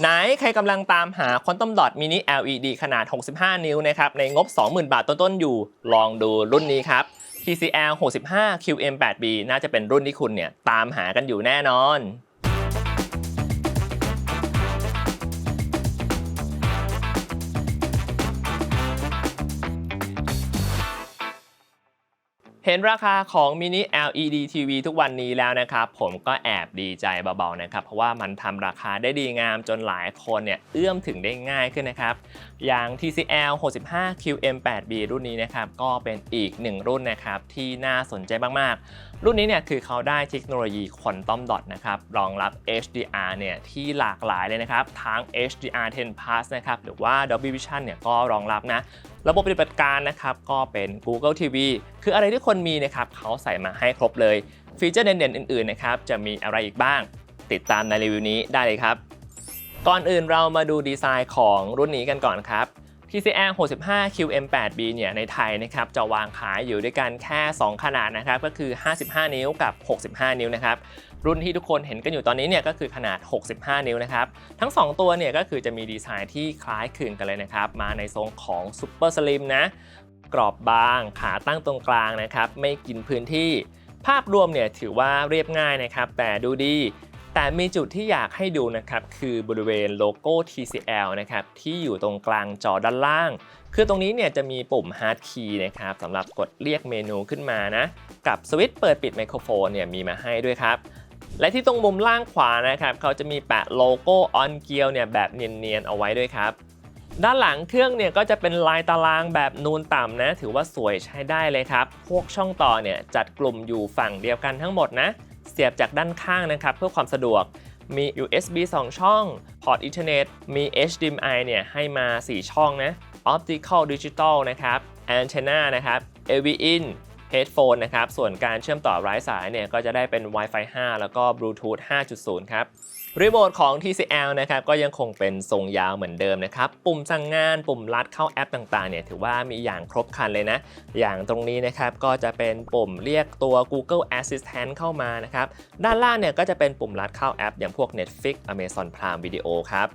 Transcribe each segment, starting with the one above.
ไหนใครกำลังตามหา Quantum Dot Mini LED ขนาด 65 นิ้วนะครับในงบ 20,000 บาทต้นๆอยู่ ลองดูรุ่นนี้ครับ TCL 65 QM8B น่าจะเป็นรุ่นที่คุณเนี่ยตามหากันอยู่แน่นอน เห็นราคาของ Mini LED TV ทุกวันนี้แล้วนะครับ ผมก็แอบดีใจเบาๆนะครับ เพราะว่ามันทำราคาได้ดีงามจนหลายคนเนี่ยเอื้อมถึงได้ง่ายขึ้นนะครับ อย่าง TCL 65 QM8B รุ่นนี้นะครับ ก็เป็นอีกหนึ่งรุ่นนะครับ ที่น่าสนใจมากๆ รุ่นนี้เนี่ยคือเขาได้เทคโนโลยี Quantum Dot นะครับ รองรับ HDR เนี่ยที่หลากหลายเลยนะครับ ทั้ง HDR 10 Plus นะครับ หรือว่า Dolby Vision เนี่ยก็รองรับนะ ระบบปฏิบัติการนะครับก็เป็น Google TV คืออะไรที่คนมีนะครับเขาใส่มาให้ครบเลย ฟีเจอร์เด่นๆอื่นๆนะครับจะมีอะไรอีกบ้าง ติดตามในรีวิวนี้ได้เลยครับ ก่อนอื่นเรามาดูดีไซน์ของรุ่นนี้กันก่อนครับ TCL 65 QM8B เนี่ยในไทยนะครับจะวางขายอยู่ด้วยกันแค่ 2 ขนาดนะครับก็คือ 55 นิ้วกับ 65 นิ้วนะครับ รุ่นที่ทุกคนเห็นกันอยู่ตอนนี้เนี่ยก็คือขนาด 65 นิ้วนะครับ ทั้ง 2 ตัวเนี่ยก็คือจะมีดีไซน์ที่คล้ายคลึงกันเลยนะครับ มาในทรงของ Super Slim นะ กรอบบาง ขาตั้งตรงกลางนะครับ ไม่กินพื้นที่ ภาพรวมเนี่ยถือว่าเรียบง่ายนะครับ แต่ดูดี แต่มีจุดที่อยากให้ดูนะครับ คือบริเวณโลโก้ TCL นะครับ ที่อยู่ตรงกลางจอด้านล่าง คือตรงนี้เนี่ยจะมีปุ่ม Hard Key นะครับสำหรับกดเรียกเมนูขึ้นมานะ กับสวิตช์เปิดปิดไมโครโฟนเนี่ยมีมาให้ด้วยครับ และที่ตรงมุมล่างขวานะครับเขาจะมีแปะโลโก้ On Gear เนี่ยแบบเนียนๆเอาไว้ด้วยครับด้านหลังเครื่องเนี่ยก็จะเป็นลายตารางแบบนูนต่ำนะ ถือว่าสวยใช้ได้เลยครับ พวกช่องต่อเนี่ยจัดกลุ่มอยู่ฝั่งเดียวกันทั้งหมดนะ เสียบจากด้านข้างนะครับ เพื่อความสะดวกมี USB 2 ช่องพอร์ตอินเทอร์เน็ตมี HDMI เนี่ยให้มา 4 ช่องนะ Optical Digital นะครับ Antenna นะครับ AV In Headphone นะครับ ส่วนการเชื่อมต่อไร้สายเนี่ยก็จะได้เป็น Wi-Fi 5 แล้วก็ Bluetooth 5.0 ครับรีโมทของ TCL นะครับก็ยังคงเป็นทรงยาวเหมือนเดิมนะครับ ปุ่มสั่งงานปุ่มลัดเข้าแอปต่างๆเนี่ยถือว่ามีอย่างครบครันเลยนะ อย่างตรงนี้นะครับก็จะเป็นปุ่มเรียกตัว Google Assistant เข้ามานะครับ ด้านล่างเนี่ยก็จะเป็นปุ่มลัดเข้าแอป อย่างพวก Netflix Amazon Prime Video ครับ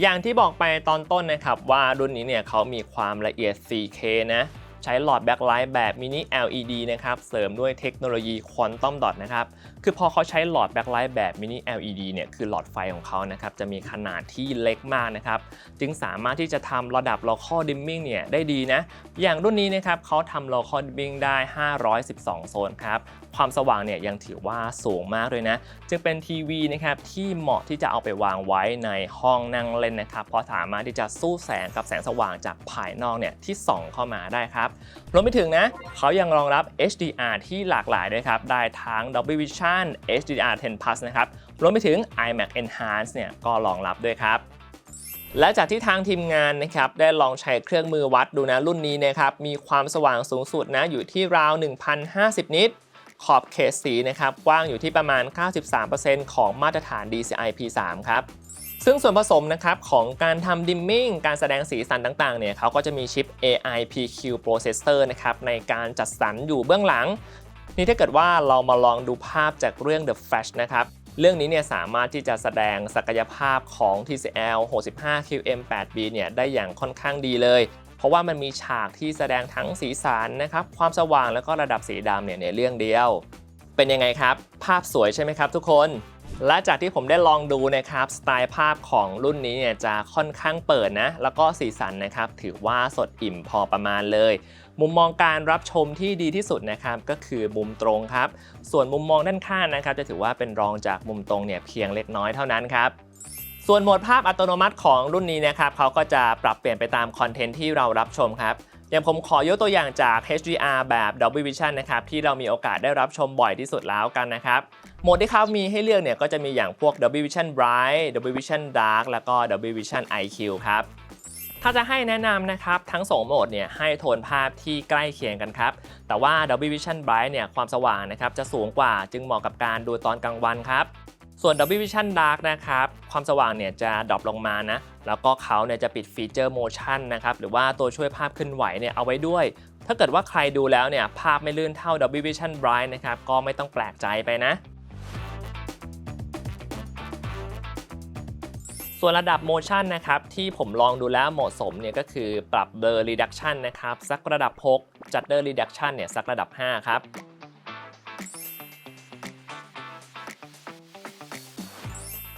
อย่างที่บอกไปตอนต้นนะครับว่ารุ่นนี้เนี่ยเขามีความละเอียด 4K นะ ใช้หลอดแบ็คไลท์แบบมินิ LED นะครับ เสริมด้วยเทคโนโลยีควอนตัมดอทนะครับ คือพอเขาใช้หลอดแบ็คไลท์แบบมินิ LED เนี่ยคือหลอดไฟของเขานะครับจะมีขนาดที่เล็กมากนะครับจึงสามารถที่จะทำระดับ local dimming เนี่ยได้ดีนะอย่างรุ่นนี้นะครับเขาทำ local dimming ได้ 512 โซนครับความสว่างเนี่ยยังถือว่าสูงมากเลยนะ จึงเป็นทีวีนะครับที่เหมาะที่จะเอาไปวางไว้ในห้องนั่งเล่นนะครับ เพราะสามารถที่จะสู้แสงกับแสงสว่างจากภายนอกเนี่ยที่ส่องเข้ามาได้ครับรวมไปถึงนะเขายังรองรับ HDR ที่หลากหลายด้วยครับได้ทั้ง Dolby Vision HDR 10 Plus นะครับรวมไปถึง iMac Enhance เนี่ยก็รองรับด้วยครับและจากที่ทางทีมงานนะครับได้ลองใช้เครื่องมือวัดดูนะรุ่นนี้นะครับมีความสว่างสูงสุดนะอยู่ที่ราว 1,050 นิต ขอบเขตสีนะครับกว้างอยู่ที่ประมาณ 93%ของมาตรฐาน DCI P3 ครับซึ่งส่วนผสมนะครับของการทำดิมมิ่งการแสดงสีสันต่างๆเนี่ยเขาก็จะมีชิป AI PQ processor นะครับในการจัดสรรอยู่เบื้องหลัง นี่ถ้าเกิดว่าเรามาลองดูภาพจากเรื่อง The Flash นะครับ เรื่องนี้เนี่ยสามารถที่จะแสดงศักยภาพของ TCL 65 QM8B เนี่ยได้อย่างค่อนข้างดีเลย เพราะว่ามันมีฉากที่แสดงทั้งสีสันนะครับ ความสว่างแล้วก็ระดับสีดำเนี่ยในเรื่องเดียว เป็นยังไงครับ ภาพสวยใช่ไหมครับทุกคนและจากที่ผมได้ลองดูนะครับสไตล์ภาพของรุ่นนี้เนี่ยจะค่อนข้างเปิดนะ แล้วก็สีสันนะครับ ถือว่าสดอิ่มพอประมาณเลย มุมมองการรับชมที่ดีที่สุดนะครับก็คือมุมตรงครับ ส่วนมุมมองด้านข้างนะครับ จะถือว่าเป็นรองจากมุมตรงเนี่ยเพียงเล็กน้อยเท่านั้นครับส่วนโหมดภาพอัตโนมัติของรุ่นนี้นะครับเขาก็จะปรับเปลี่ยนไปตามคอนเทนต์ที่เรารับชมครับอย่างผมขอยกตัวอย่างจาก HDR แบบ Dolby Vision นะครับที่เรามีโอกาสได้รับชมบ่อยที่สุดแล้วกันนะครับโหมดที่เขามีให้เลือกเนี่ยก็จะมีอย่างพวก Dolby Vision Bright Dolby Vision Dark แล้วก็ Dolby Vision IQ ครับ ถ้าจะให้แนะนำนะครับทั้ง 2 โหมดเนี่ยให้โทนภาพที่ใกล้เคียงกันครับ แต่ว่า Dolby Vision Bright เนี่ยความสว่างนะครับจะสูงกว่าจึงเหมาะกับการดูตอนกลางวันครับ ส่วน Dolby Vision Dark นะครับความสว่างเนี่ยจะดรอปลงมานะ แล้วก็เขาเนี่ยจะปิดฟีเจอร์ motion นะครับหรือว่าตัวช่วยภาพเคลื่อนไหวเนี่ยเอาไว้ด้วย ถ้าเกิดว่าใครดูแล้วเนี่ยภาพไม่ลื่นเท่า Dolby Vision Bright นะครับก็ไม่ต้องแปลกใจไปนะ ส่วนระดับ motion นะครับที่ผมลองดูแล้วเหมาะสมเนี่ยก็คือปรับ blur reduction นะครับสักระดับ 6 shutter reduction เนี่ยสักระดับ 5 ครับ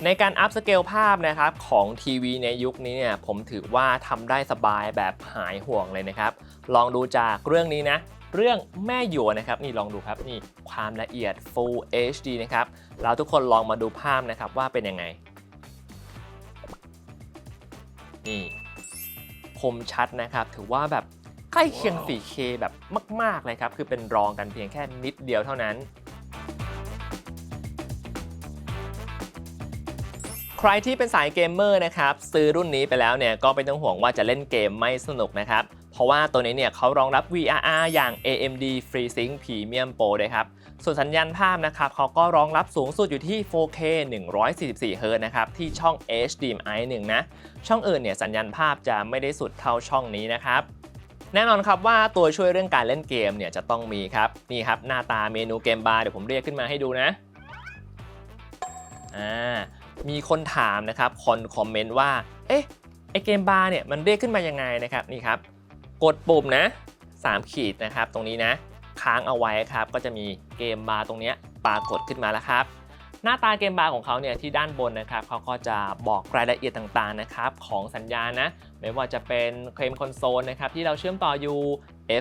ในการอัพสเกลภาพนะครับของทีวีในยุคนี้เนี่ยผมถือว่าทำได้สบายแบบหายห่วงเลยนะครับ ลองดูจากเรื่องนี้นะ เรื่องแม่หยวนะครับนี่ลองดูครับนี่ความละเอียด Full HD นะครับเราทุกคนลองมาดูภาพนะครับว่าเป็นยังไง นี่คมชัดนะครับ ถือว่าแบบใกล้เคียง 4K แบบมาก ๆ เลยครับ คือเป็นรองกันเพียงแค่นิดเดียวเท่านั้น ใครที่เป็นสายเกมเมอร์นะครับ ซื้อรุ่นนี้ไปแล้วเนี่ย ก็ไม่ต้องห่วงว่าจะเล่นเกมไม่สนุกนะครับ เพราะว่าตัวนี้เนี่ยเขารองรับ VRR อย่าง AMD FreeSync Premium Pro ด้วยครับ ส่วนสัญญาณภาพนะครับเขาก็รองรับสูงสุดอยู่ที่ 4K 144 Hz นะครับที่ช่อง HDMI 1 นะ ช่องอื่นเนี่ยสัญญาณภาพจะไม่ได้สุดเท่าช่องนี้นะครับแน่นอนครับว่าตัวช่วยเรื่องการเล่นเกมเนี่ยจะต้องมีครับนี่ครับหน้าตาเมนูเกมบาร์เดี๋ยวผมเรียกขึ้นมาให้ดูนะอ่ามีคนถามนะครับคนคอมเมนต์ว่าเอ๊ะไอเกมบาร์เนี่ยมันเรียกขึ้นมายังไงนะครับนี่ครับ กดปุ่มนะ3ขีดนะครับตรงนี้นะ ค้างเอาไว้ครับ ก็จะมีเกมบาร์ตรงนี้ปรากฏขึ้นมาแล้วครับ หน้าตาเกมบาร์ของเขาเนี่ยที่ด้านบนนะครับเขาก็จะบอกรายละเอียดต่างๆนะครับของสัญญาณนะ ไม่ว่าจะเป็นเคลมคอนโซลนะครับที่เราเชื่อมต่ออยู่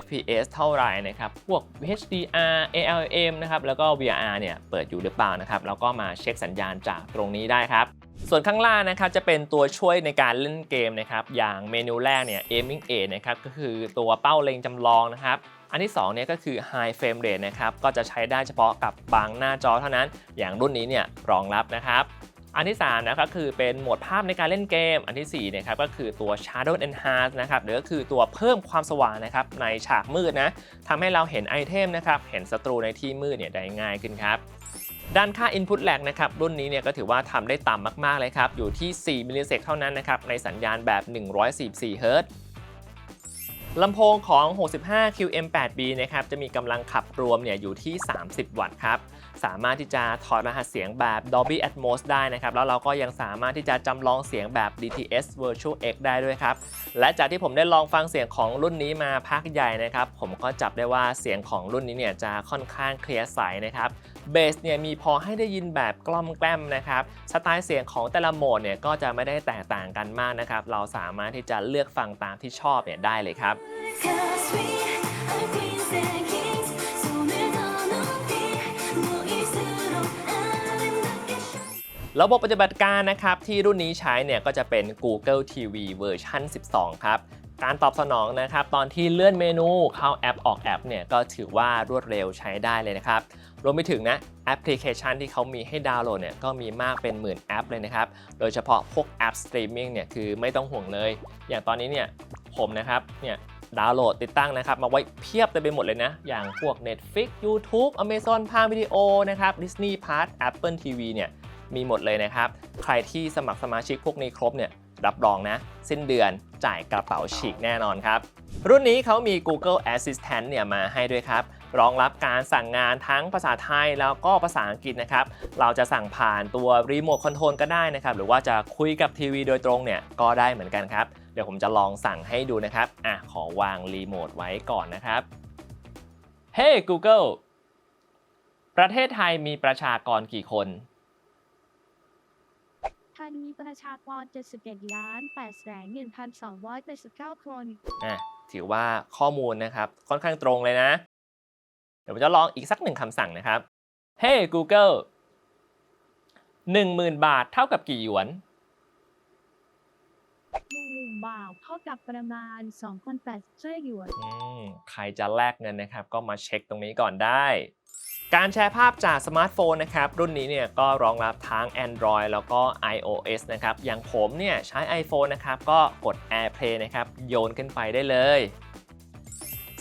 FPS เท่าไหร่นะครับ พวก HDR ALM นะครับ แล้วก็ VRR เนี่ย เปิดอยู่หรือเปล่านะครับ แล้วก็มาเช็คสัญญาณจากตรงนี้ได้ครับ ส่วนข้างล่างนะครับ จะเป็นตัวช่วยในการเล่นเกมนะครับ อย่างเมนูแรกเนี่ย aiming aid นะครับ ก็คือตัวเป้าเล็งจำลองนะครับ อันที่2เนี่ยก็คือ high frame rate นะครับก็จะใช้ได้เฉพาะกับบางหน้าจอเท่านั้น อย่างรุ่นนี้เนี่ยรองรับนะครับอันที่3นะครับคือเป็นโหมดภาพในการเล่นเกม อันที่4นะครับก็คือตัว Shadow Enhance นะครับหรือก็คือตัวเพิ่มความสว่างนะครับในฉากมืดนะทำให้เราเห็นไอเทมนะครับเห็นศัตรูในที่มืดเนี่ยได้ง่ายขึ้นครับด้านค่า Input lag นะครับรุ่นนี้เนี่ยก็ถือว่าทำได้ต่ำมาก ๆ เลยครับ อยู่ที่ 4 มิลลิเซกเท่านั้นนะครับในสัญญาณแบบ 144 เฮิรตซ์ ลำโพงของ 65 QM8B นะครับ จะมีกำลังขับรวมเนี่ยอยู่ที่ 30 วัตต์ครับ สามารถที่จะถอดรหัสเสียงแบบ Dolby Atmos ได้นะครับ แล้วเราก็ยังสามารถที่จะจำลองเสียงแบบ DTS Virtual X ได้ด้วยครับ และจากที่ผมได้ลองฟังเสียงของรุ่นนี้มาพักใหญ่นะครับ ผมก็จับได้ว่าเสียงของรุ่นนี้เนี่ยจะค่อนข้างเคลียร์ใสนะครับเบสเนี่ยมีพอให้ได้ยินแบบกล้อมแกล้มนะครับ สไตล์เสียงของแต่ละโหมดเนี่ยก็จะไม่ได้แตกต่างกันมากนะครับ เราสามารถที่จะเลือกฟังตามที่ชอบเนี่ยได้เลยครับระบบปฏิบัติการนะครับที่รุ่นนี้ใช้เนี่ยก็จะเป็น Google TV เวอร์ชัน12 ครับ การตอบสนองนะครับตอนที่เลื่อนเมนูเข้าแอปออกแอปเนี่ยก็ถือว่ารวดเร็วใช้ได้เลยนะครับ รวมไปถึงนะแอปพลิเคชันที่เขามีให้ดาวน์โหลดเนี่ยก็มีมากเป็นหมื่นแอปเลยนะครับ โดยเฉพาะพวกแอปสตรีมมิ่งเนี่ยคือไม่ต้องห่วงเลย อย่างตอนนี้เนี่ยผมนะครับเนี่ย ดาวน์โหลดติดตั้งนะครับ มาไว้เพียบเต็มไปหมดเลยนะ อย่างพวก Netflix YouTube Amazon Prime Video นะครับ Disney Plus Apple TV เนี่ยมีหมดเลยนะครับ ใครที่สมัครสมาชิกพวกนี้ครบเนี่ยรับรองนะ สิ้นเดือนจ่ายกระเป๋าฉีกแน่นอนครับ รุ่นนี้เขามี Google Assistant เนี่ยมาให้ด้วยครับ รองรับการสั่งงานทั้งภาษาไทยแล้วก็ภาษาอังกฤษนะครับ เราจะสั่งผ่านตัวรีโมทคอนโทรลก็ได้นะครับ หรือว่าจะคุยกับทีวีโดยตรงเนี่ยก็ได้เหมือนกันครับ ดี๋ยวผมจะลองสั่งให้ดูนะครับอะขอวางรีโมทไว้ก่อนนะครับ Hey Google ประเทศไทยมีประชากรกี่คนไทยมีประชากร 71 ล้าน8แสน1,289 คน อะ ถือว่าข้อมูลนะครับ ค่อนข้างตรงเลยนะ เดี๋ยวผมจะลองอีกสักหนึ่งคำสั่งนะครับ Hey Google 10,000 บาทเท่ากับกี่หยวน1 บาทเท่ากับประมาณ2,800หยวน อืมใครจะแลกเงินนะครับ ก็มาเช็คตรงนี้ก่อนได้ การแชร์ภาพจากสมาร์ทโฟนนะครับ รุ่นนี้เนี่ยก็รองรับทั้ง Android แล้วก็ iOS นะครับ อย่างผมเนี่ยใช้ iPhone นะครับ ก็กด AirPlay นะครับ โยนขึ้นไปได้เลย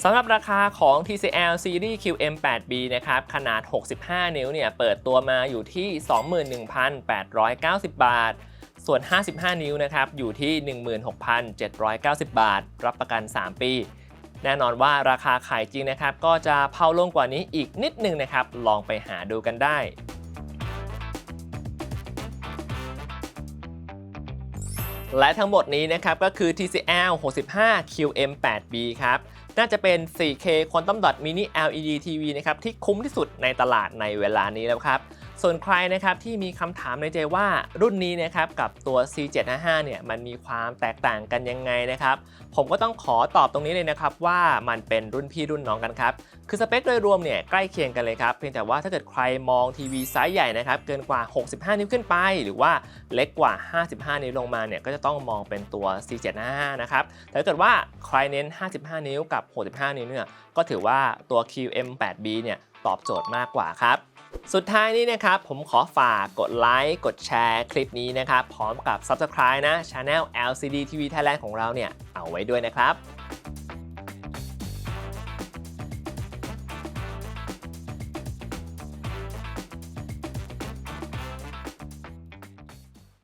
สำหรับราคาของ TCL Series QM8B นะครับ ขนาด 65 นิ้วเนี่ย เปิดตัวมาอยู่ที่ 21,890 บาท ส่วน 55 นิ้วนะครับอยู่ที่ 16,790 บาท รับประกัน 3 ปี แน่นอนว่าราคาขายจริงนะครับ ก็จะเผาลงกว่านี้อีกนิดนึงนะครับ ลองไปหาดูกันได้และทั้งหมดนี้นะครับก็คือ TCL 65 QM 8B ครับ น่าจะเป็น 4K Quantum Dot Mini LED TV นะครับที่คุ้มที่สุดในตลาดในเวลานี้แล้วครับ ส่วนใครนะครับที่มีคำถามในใจว่ารุ่นนี้นะครับกับตัว C755 เนี่ยมันมีความแตกต่างกันยังไงนะครับผมก็ต้องขอตอบตรงนี้เลยนะครับว่ามันเป็นรุ่นพี่รุ่นน้องกันครับคือสเปคโดยรวมเนี่ยใกล้เคียงกันเลยครับเพียงแต่ว่าถ้าเกิดใครมองทีวีไซส์ใหญ่นะครับเกินกว่า 65 นิ้วขึ้นไป หรือว่าเล็กกว่า 55 นิ้วลงมาเนี่ยก็จะต้องมองเป็นตัว C755 นะครับแต่ถ้าเกิดว่าใครเน้น 55 นิ้วกับ 65 นิ้วเนี่ยก็ถือว่าตัว QM8B เนี่ยตอบโจทย์มากกว่าครับ สุดท้ายนี้นะครับ ผมขอฝากกดไลค์กดแชร์คลิปนี้นะครับ พร้อมกับ Subscribe นะ Channel LCD TV Thailand ของเราเนี่ย เอาไว้ด้วยนะครับ